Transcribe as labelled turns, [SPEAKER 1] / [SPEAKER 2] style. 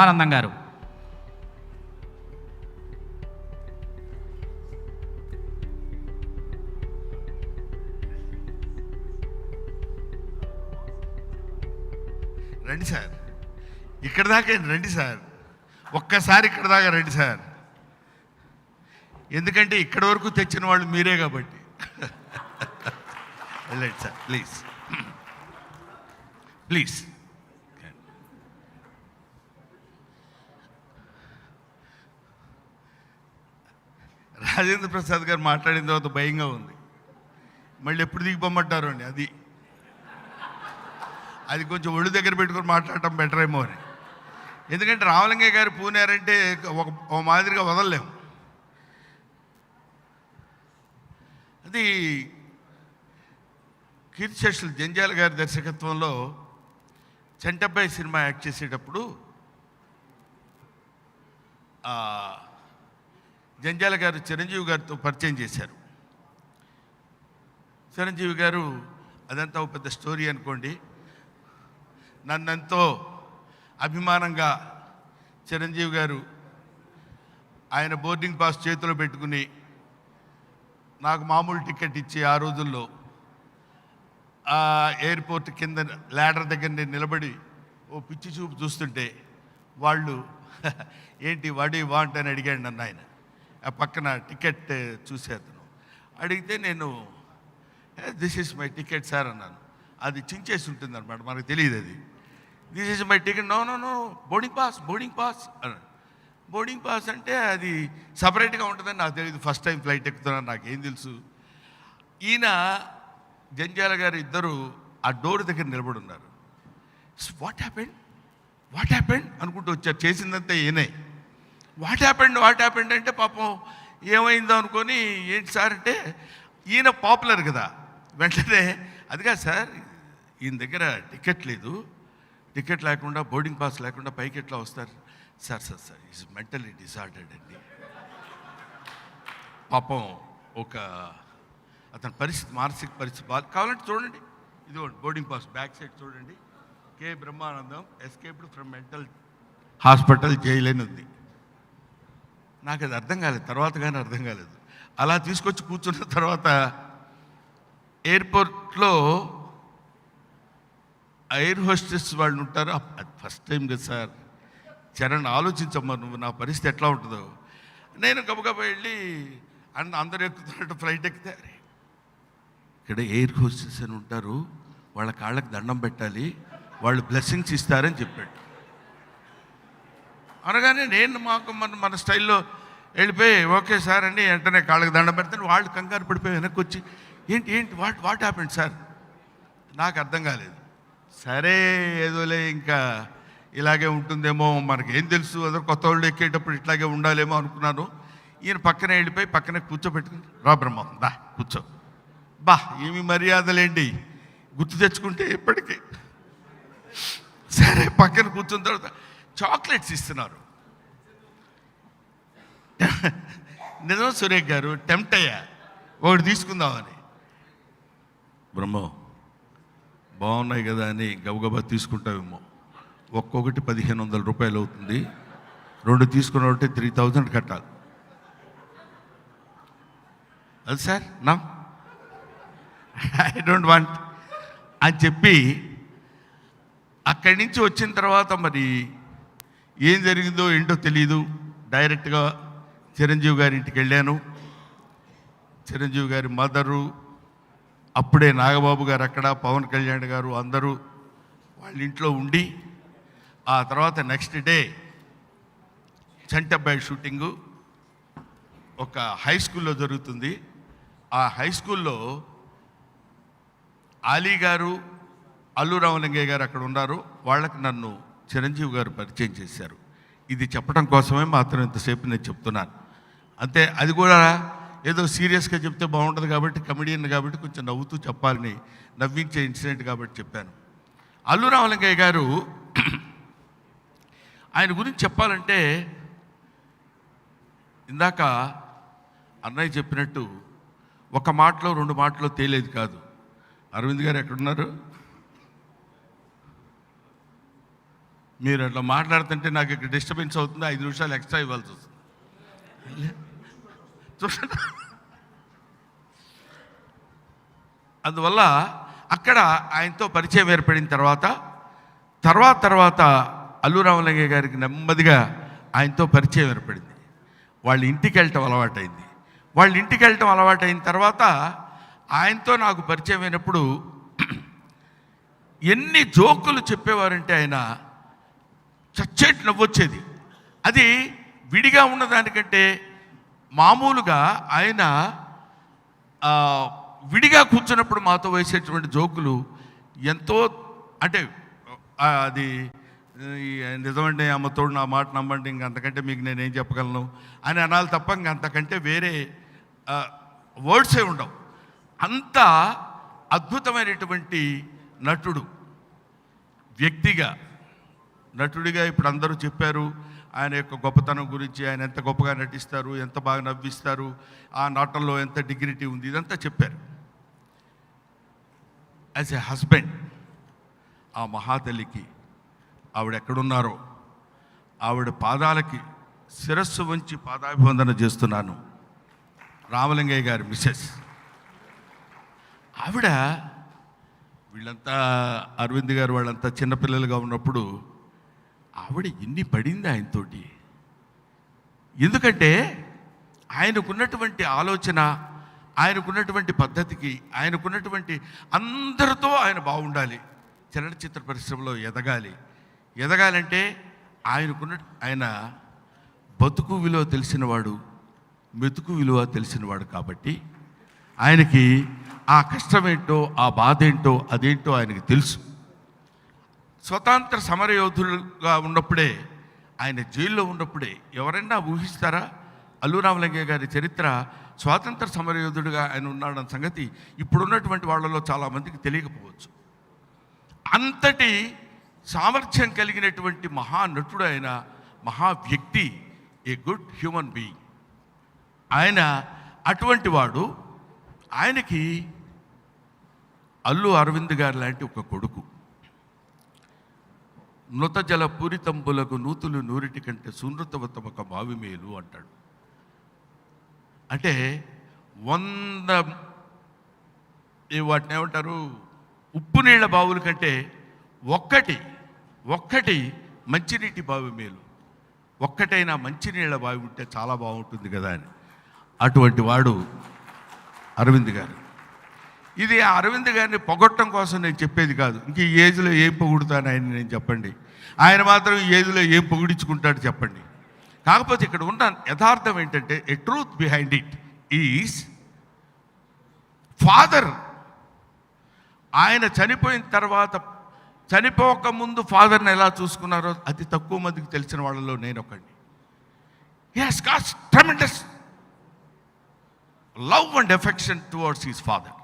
[SPEAKER 1] ఆనందం గారు.
[SPEAKER 2] రండి సార్. ఇక్కడ దాకా రండి సార్. ఒక్కసారి ఇక్కడ దాకా రండి సార్. ఎందుకంటే ఇక్కడ వరకు తెచ్చిన వాళ్ళు మీరే కాబట్టి. వెళ్ళండి sir please please hmm. Rajendra Prasad garu మాట్లాడిన తర్వాత భయంగా ఉంది. మళ్ళీ ఎప్పుడు దిగిపోమంటారు అండి? అది. అది కొంచెం ఒళ్ళు దగ్గర పెట్టుకొని మాట్లాడటం బెటర్ ఏమో అని. ఎందుకంటే రామలింగయ్య గారు పూనారంటే ఒక ఒక మాదిరిగా వదలలేము. అది కీర్తిశేషులు జంజాల గారి దర్శకత్వంలో చెంటబ్బాయి సినిమా యాక్ట్ చేసేటప్పుడు జంజాల గారు చిరంజీవి గారితో పరిచయం చేశారు. చిరంజీవి గారు అదంతా ఒక పెద్ద స్టోరీ అనుకోండి. నన్నెంతో అభిమానంగా చిరంజీవి గారు ఆయన బోర్డింగ్ పాస్ చేతిలో పెట్టుకుని నాకు మామూలు టికెట్ ఇచ్చి ఆ రోజుల్లో ఆ ఎయిర్పోర్ట్ కింద ల్యాడర్ దగ్గర నేను నిలబడి ఓ పిచ్చి చూపు చూస్తుంటే వాళ్ళు ఏంటి వాడి వాంట్ అని అడిగాడు నన్ను ఆయన. ఆ పక్కన టికెట్ చూసేతను అడిగితే నేను this is my ticket sir అన్నాను. అది చించేసి ఉంటుంది అనమాట మనకు తెలియదు అది. This is my ticket no no no boarding pass boarding pass అన్నాడు. బోర్డింగ్ పాస్ అంటే అది సపరేట్గా ఉంటుందని నాకు తెలియదు ఫస్ట్ టైం ఫ్లైట్ ఎక్కుతున్నాను నాకు ఏం తెలుసు. ఈయన జంజాల గారు ఇద్దరు ఆ డోర్ దగ్గర నిలబడి ఉన్నారు. వాట్ హ్యాపెండ్ వాట్ హ్యాపెండ్ అనుకుంటూ వచ్చారు. చేసిందంతా ఈయనే. వాట్ హ్యాపెండ్ వాట్ హ్యాపెండ్ అంటే పాపం ఏమైందో అనుకొని ఏంటి సార్ అంటే ఈయన పాపులర్ కదా. వెంటనే అది కాదు సార్ ఈయన దగ్గర టికెట్ లేదు. టికెట్ లేకుండా బోర్డింగ్ పాస్ లేకుండా పైకి ఎట్లా వస్తారు? Sir sir sir is mentally disordered అండి. పాపం ఒక అతని పరిస్థితి మానసిక పరిస్థితి బాగా కావాలంటే చూడండి. ఇదిగోండి బోర్డింగ్ పాస్ బ్యాక్ సైడ్ చూడండి. K Brahmanandam escaped from mental hospital jail అని ఉంది. నాకు అది అర్థం కాలేదు తర్వాత కానీ అర్థం కాలేదు. అలా తీసుకొచ్చి కూర్చున్న తర్వాత ఎయిర్పోర్ట్లో ఎయిర్ హోస్టెస్ వాళ్ళు ఉంటారు. అది ఫస్ట్ టైం కదా సార్. చరణ్ ఆలోచించమ్మా నువ్వు నా పరిస్థితి ఎట్లా ఉంటుందో. నేను గబగబా వెళ్ళి అన్న అందరు ఎక్కుతున్నట్టు ఫ్లైట్ ఎక్కితే ఇక్కడ ఎయిర్ హోస్టెస్ అని ఉంటారు. వాళ్ళ కాళ్ళకి దండం పెట్టాలి. వాళ్ళు బ్లెస్సింగ్స్ ఇస్తారని చెప్పాడు. అనగానే నేను మాకు మన మన స్టైల్లో వెళ్ళిపోయి ఓకే సార్ అని వెంటనే కాళ్ళకి దండ పెడతాను వాళ్ళు కంగారు పడిపోయి వెనక్కి వచ్చి ఏంటి ఏంటి వాట్ వాట్ హ్యాపెండ్ సార్ నాకు అర్థం కాలేదు. సరే ఏదోలే ఇంకా ఇలాగే ఉంటుందేమో మనకి ఏం తెలుసు అదో కొత్త వాళ్ళు ఎక్కేటప్పుడు ఇట్లాగే ఉండాలేమో అనుకున్నాను. ఈయన పక్కనే వెళ్ళిపోయి పక్కనే కూర్చోబెట్టుకుని రా బ్రహ్మం దా కూర్చో. బా ఏమి మర్యాదలేండి గుర్తు తెచ్చుకుంటే ఇప్పటికీ. సరే పక్కన కూర్చున్న తర్వాత చాక్లెట్స్ ఇస్తున్నారు. నిజం సురేష్ గారు టెంప్ట్ అయ్యా. ఒకటి తీసుకుందామని. బ్రహ్మో బాగున్నాయి కదా అని గబగబా తీసుకుంటావేమో. ఒక్కొక్కటి పదిహేను వందల రూపాయలు అవుతుంది. రెండు తీసుకున్నట్టే త్రీ థౌజండ్ కట్టాలి. అది సార్ నా? ఐ డోంట్ వాంట్ అని చెప్పి అక్కడి నుంచి వచ్చిన తర్వాత మరి ఏం జరిగిందో ఏంటో తెలియదు డైరెక్ట్గా చిరంజీవి గారి ఇంటికి వెళ్ళాను. చిరంజీవి గారి మదరు అప్పుడే నాగబాబు గారు అక్కడ పవన్ కళ్యాణ్ గారు అందరూ వాళ్ళ ఇంట్లో ఉండి ఆ తర్వాత నెక్స్ట్ డే చంటబ్బాయి షూటింగు ఒక హై స్కూల్లో జరుగుతుంది. ఆ హై స్కూల్లో ఆలీ గారు అల్లు రామలింగయ్య గారు అక్కడ ఉన్నారు. వాళ్ళకి నన్ను చిరంజీవి గారు పరిచయం చేశారు. ఇది చెప్పడం కోసమే మాత్రం ఇంతసేపు నేను చెప్తున్నాను. అంతే అది కూడా ఏదో సీరియస్గా చెప్తే బాగుంటుంది కాబట్టి కమెడియన్ కాబట్టి కొంచెం నవ్వుతూ చెప్పాలని నవ్వించే ఇన్సిడెంట్ కాబట్టి చెప్పాను. అల్లు రామలింగయ్య గారు ఆయన గురించి చెప్పాలంటే ఇందాక అన్నయ్య చెప్పినట్టు ఒక మాటలో రెండు మాటలో తేలేది కాదు. అరవింద్ గారు ఎక్కడున్నారు? మీరు అట్లా మాట్లాడుతుంటే నాకు ఇక్కడ డిస్టర్బెన్స్ అవుతుంది ఐదు నిమిషాలు ఎక్స్ట్రా ఇవ్వాల్సి వస్తుంది. చూడండి. అందువల్ల అక్కడ ఆయనతో పరిచయం ఏర్పడిన తర్వాత తర్వాత తర్వాత అల్లు రామలింగయ్య గారికి నెమ్మదిగా ఆయనతో పరిచయం ఏర్పడింది. వాళ్ళ ఇంటికి వెళ్ళటం అలవాటైంది. వాళ్ళ ఇంటికి వెళ్ళటం అలవాటైన తర్వాత ఆయనతో నాకు పరిచయం అయినప్పుడు ఎన్ని జోకులు చెప్పేవారంటే ఆయన చచ్చేటి నవ్వొచ్చేది. అది విడిగా ఉన్నదానికంటే మామూలుగా ఆయన విడిగా కూర్చున్నప్పుడు మాతో వేసేటువంటి జోకులు ఎంతో అంటే అది నిజమండి అమ్మతోడు నా మాట నమ్మండి ఇంకంతకంటే మీకు నేనేం చెప్పగలను అని అనాలి తప్ప ఇంకంతకంటే వేరే వర్డ్సే ఉండవు. అంత అద్భుతమైనటువంటి నటుడు వ్యక్తిగా నటుడిగా ఇప్పుడు అందరూ చెప్పారు ఆయన యొక్క గొప్పతనం గురించి ఆయన ఎంత గొప్పగా నటిస్తారు ఎంత బాగా నవ్విస్తారు ఆ నాటంలో ఎంత డిగ్నిటీ ఉంది ఇదంతా చెప్పారు. యాజ్ ఎ హస్బెండ్ ఆ మహాతల్లికి ఆవిడ ఎక్కడున్నారో ఆవిడ పాదాలకి శిరస్సు వంచి పాదాభివందన చేస్తున్నాను. రామలింగయ్య గారి మిస్సెస్ ఆవిడ వీళ్ళంతా అరవింద్ గారు వాళ్ళంతా చిన్నపిల్లలుగా ఉన్నప్పుడు ఆవిడ ఎన్ని పడింది ఆయనతోటి? ఎందుకంటే ఆయనకున్నటువంటి ఆలోచన ఆయనకున్నటువంటి పద్ధతికి ఆయనకున్నటువంటి అందరితో ఆయన బాగుండాలి. చలనచిత్ర పరిశ్రమలో ఎదగాలి. ఎదగాలంటే ఆయనకున్న ఆయన బతుకు విలువ తెలిసినవాడు మెతుకు విలువ తెలిసినవాడు కాబట్టి ఆయనకి ఆ కష్టమేంటో ఆ బాధ ఏంటో అదేంటో ఆయనకి తెలుసు. స్వతంత్ర సమరయోధులుగా ఉన్నప్పుడే ఆయన జైల్లో ఉన్నప్పుడే ఎవరైనా ఊహిస్తారా? అల్లు రామలింగయ్య గారి చరిత్ర స్వాతంత్ర సమరయోధుడిగా ఆయన ఉన్నాడన్న సంగతి ఇప్పుడున్నటువంటి వాళ్ళలో చాలామందికి తెలియకపోవచ్చు. అంతటి సామర్థ్యం కలిగినటువంటి మహానటుడు ఆయన మహా వ్యక్తి ఏ గుడ్ హ్యూమన్ బీయింగ్. ఆయన అటువంటి వాడు ఆయనకి అల్లు అరవింద్ గారు లాంటి ఒక కొడుకు. నృతజల పూరితంబులకు నూతులు నూరిటి కంటే సునృతవతమక బావి మేలు అంటాడు. అంటే వంద ఈ వాటిని ఏమంటారు? ఉప్పు నీళ్ళ బావుల కంటే ఒక్కటి ఒక్కటి మంచినీటి బావి మేలు. ఒక్కటైనా మంచినీళ్ళ బావి ఉంటే చాలా బాగుంటుంది కదా అని. అటువంటి వాడు అరవింద్ గారు. ఇది అరవింద్ గారిని పొగట్టం కోసం నేను చెప్పేది కాదు. ఇంక ఈ ఏజ్లో ఏం పొగుడుతాను ఆయన నేను చెప్పండి. ఆయన మాత్రం ఈ ఏజ్లో ఏం పొగిడించుకుంటాడు చెప్పండి. కాకపోతే ఇక్కడ ఉన్న యథార్థం ఏంటంటే a truth behind it is father ఆయన చనిపోయిన తర్వాత చనిపోక ముందు ఫాదర్ని ఎలా చూసుకున్నారో అతి తక్కువ మందికి తెలిసిన వాళ్ళలో నేను ఒకడిని. He has cast tremendous love and affection towards his father